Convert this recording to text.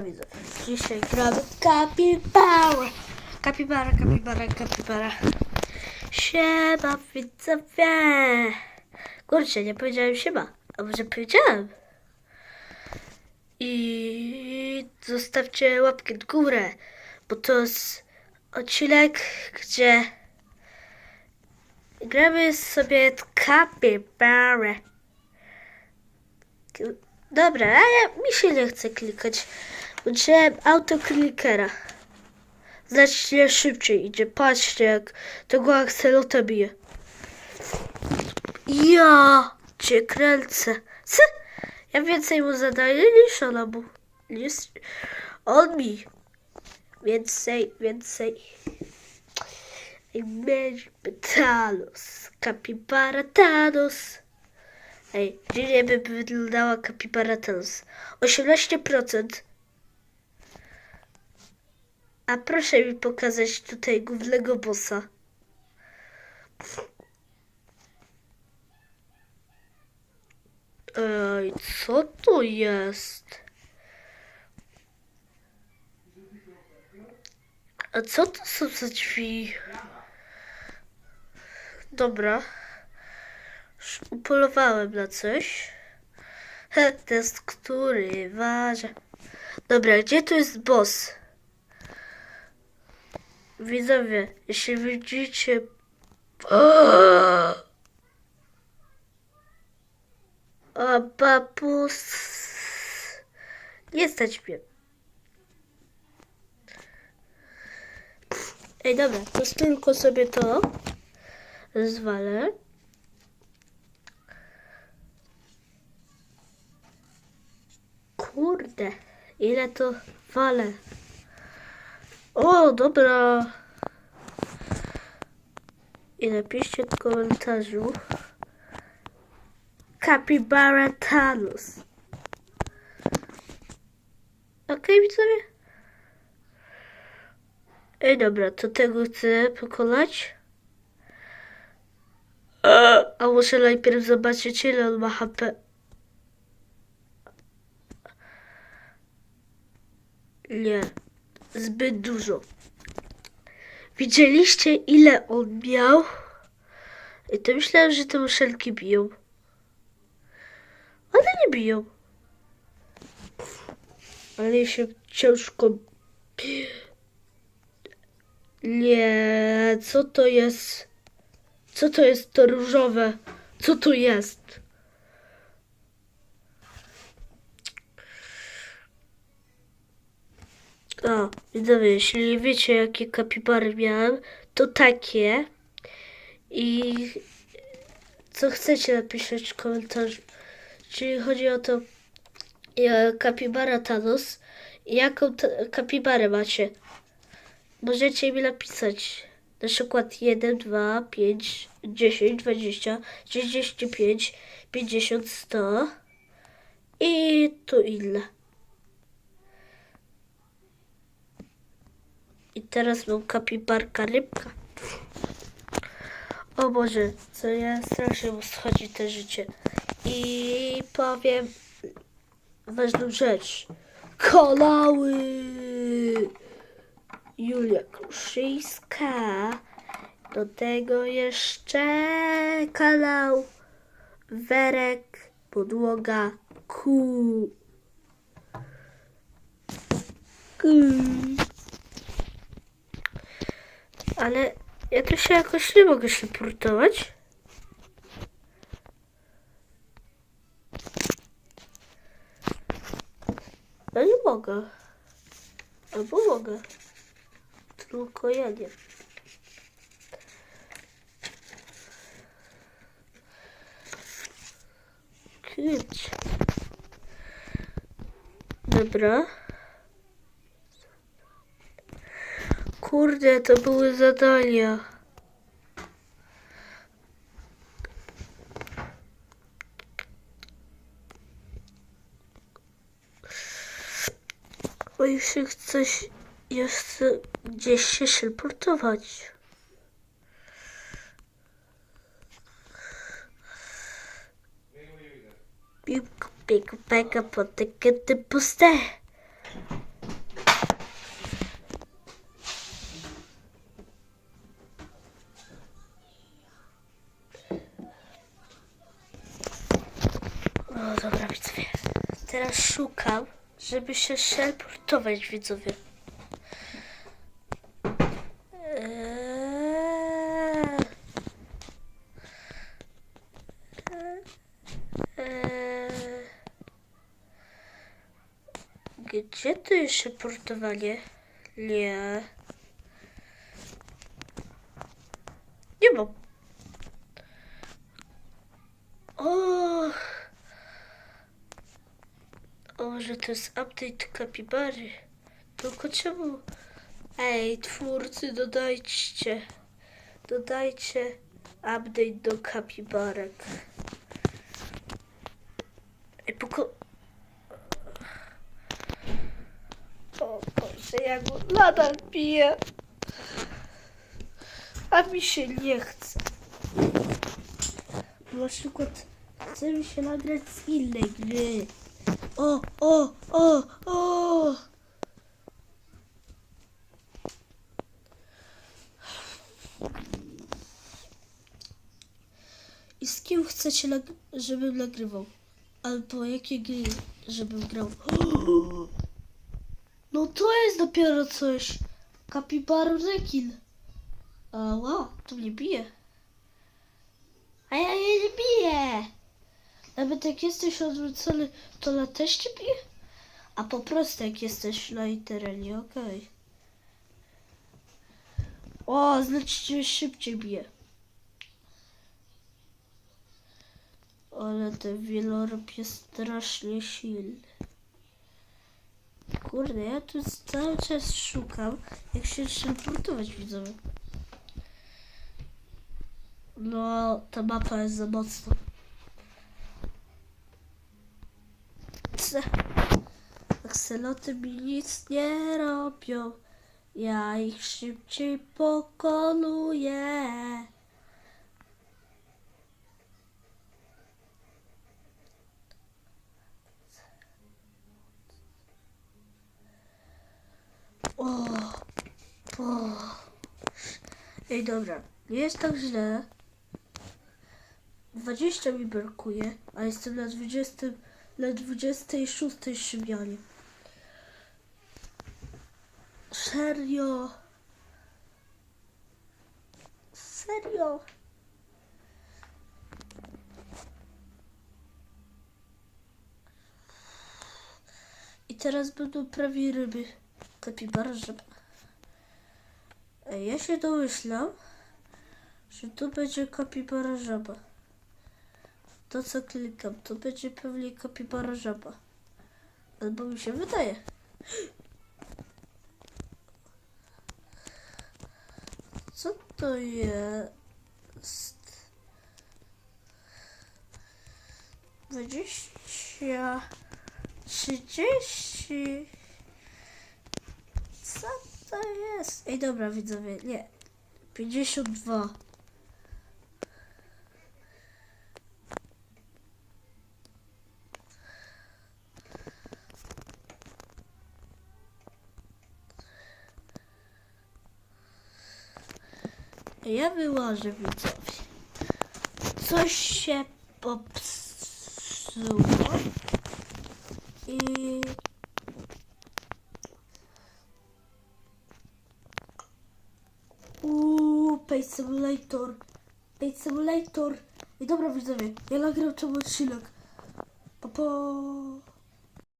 widzę. Dzisiaj gramy kapibara. Kapibara, kapibara, kapibara. Siema widzowie. Kurczę, nie powiedziałem siema. A może powiedziałem? I zostawcie łapkę w górę, bo to jest odcinek, gdzie gramy sobie kapibara. Dobra, ale mi się nie chce klikać. Włączyłem autoklikera. Znacznie szybciej idzie. Patrzcie, jak tego akselota bije. Ja cię kręcę. Co? Ja więcej mu zadaję niż ona mu. Niż on mi. Więcej, więcej. Imagine Thanos. Capybara Thanos. Ej, dziwnie by wyglądała kapibara Thanos. 18%. A proszę mi pokazać tutaj głównego bossa. Ej, co to jest? A co to są za drzwi? Dobra. Już upolowałem na coś. Test który waży. Dobra, gdzie tu jest boss? Widzowie, jeśli widzicie... O papus... Nie stać mnie. Ej, dobra, to tylko sobie to zwalę. Kurde, ile to wale. O, dobra. I napiszcie w komentarzu Capybara Thanos. Okej, widzowie? Ej, dobra, to tego chcę pokonać. A muszę najpierw zobaczyć, ile on ma HP. Nie, zbyt dużo. Widzieliście, ile on miał? I to myślałem, że te muszelki biją. One nie biją. Ale się ciężko... Nie, co to jest? Co to jest to różowe? Co to jest? O, widzowie, jeśli nie wiecie, jakie kapibary miałem, to takie. I co chcecie napisać w komentarzu. Czyli chodzi o to, e, kapibara Thanos. Jaką kapibarę macie? Możecie mi napisać. Na przykład 1, 2, 5, 10, 20, 35, 50, 100 i tu inne. Teraz mam kapibarka rybka. O Boże, co ja strasznie mu schodzi te życie. I powiem ważną rzecz. Kolały! Julia Kruszyńska. Do tego jeszcze kanał Werek Podłoga Ku. Ku. Ale ja tu się jakoś nie mogę się portować. Ja nie mogę. Albo mogę. Tylko ja nie. Kiedyś. Dobra. Kurde, to były zadania. Bo coś, ja chcę gdzieś się. Pik, pik, peka, potykę, ty puste. Ja szukam, żeby się teleportować, widzowie. Eee. Eee. Gdzie tu jest teleportowanie? Nie. Nie mam. O! O, może to jest update kapibary. Tylko czemu? Ej, twórcy, dodajcie. Dodajcie update do kapibarek. Ej, poko... O Boże, ja go nadal piję. A mi się nie chce. Na przykład chce mi się nagrać z innej gry. O, o, o, o! I z kim chcecie, żebym nagrywał? Albo jakie gry, żebym grał? No to jest dopiero coś. Kapibaru rekin. Ała, to mnie bije. A ja jej nie biję. Nawet jak jesteś odwrócony, to na też cię bije? A po prostu jak jesteś na internie, okej. O, znaczy cię szybciej bije. Ale ten wieloryb jest strasznie silny. Kurde, ja tu cały czas szukam, jak się teleportować widzowie. No, ta mapa jest za mocna. Akseloty mi nic nie robią. Ja ich szybciej pokonuję. O, o. Ej, dobra, nie jest tak źle. 20 mi brakuje, a jestem na 20, na 26 szymianie. Serio? Serio? I teraz będą prawie ryby. Kapibara. Ej, ja się domyślam, że tu będzie kapibara żaba. To co klikam, to będzie pewnie kapibara żaba. Albo mi się wydaje. Co to jest? Dwadzieścia... Trzydzieści... Co to jest? Ej, dobra, widzowie, nie. 52. Ja wyłożę widzowie. Coś się popsuło. I Uuu, Page Simulator. Page Simulator. I dobra widzowie, ja nagram ten odcinek. Pa, pa.